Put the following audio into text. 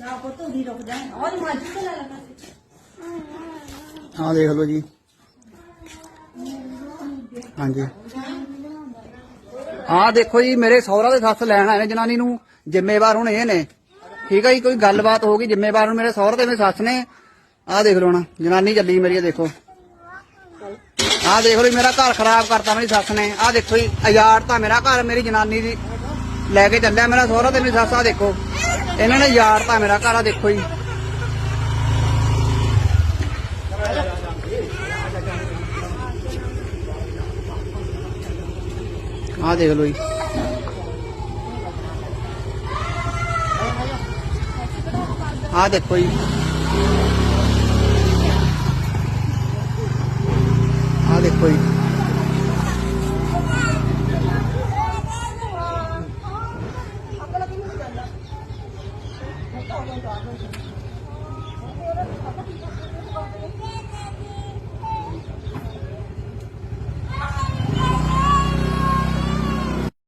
ਨਾ ਪੁੱਤ ਉਰੀ ਰੁਕ ਜਾ ਔਰ ਮਾਜੀ ਤੇ ਲੈ ਲਾ ਆਹ ਦੇਖ ਲਓ ਜੀ। ਹਾਂਜੀ। ਆਹ ਦੇਖੋ ਜੀ, ਮੇਰੇ ਸਹੁਰਾ ਦੇ ਸੱਸ ਲੈਣ ਆਏ ਨੇ ਜਨਾਨੀ ਨੂੰ, ਜ਼ਿੰਮੇਵਾਰ ਹੁਣ ਇਹ ਨੇ। ਠੀਕ ਹੈ ਜੀ, ਕੋਈ ਗੱਲਬਾਤ ਹੋ ਗਈ, ਜ਼ਿੰਮੇਵਾਰ ਹੁਣ ਮੇਰੇ ਸਹੁਰੇ ਤੇ ਮੇਰੇ ਸੱਸ ਨੇ। ਆਹ ਦੇਖ ਲਓ ਨਾ ਜਨਾਨੀ ਚੱਲੀ ਮੇਰੀ, ਇਹ ਦੇਖੋ। ਆਹ ਦੇਖ ਲਓ ਜੀ, ਮੇਰਾ ਘਰ ਖਰਾਬ ਕਰਤਾ ਮੇਰੀ ਸੱਸ ਨੇ। ਆਹ ਦੇਖੋ ਜੀ ਅਯਾਰ ਮੇਰਾ ਘਰ, ਮੇਰੀ ਜਨਾਨੀ ਦੀ ਲੈ ਕੇ ਚੱਲਿਆ ਮੇਰਾ ਸਹੁਰਾ ਤੇ ਮੇਰੀ ਸੱਸ, ਆਹ ਦੇਖੋ। ਇਹਨਾਂ ਨੇ ਯਾਰ ਮੇਰਾ ਘਰ ਆ, ਦੇਖੋ ਜੀ। ਆਹ ਦੇਖ ਲਓ ਜੀ। ਆਹ ਦੇਖੋ ਜੀ। ਆਹ ਦੇਖੋ ਜੀ। 这边转过去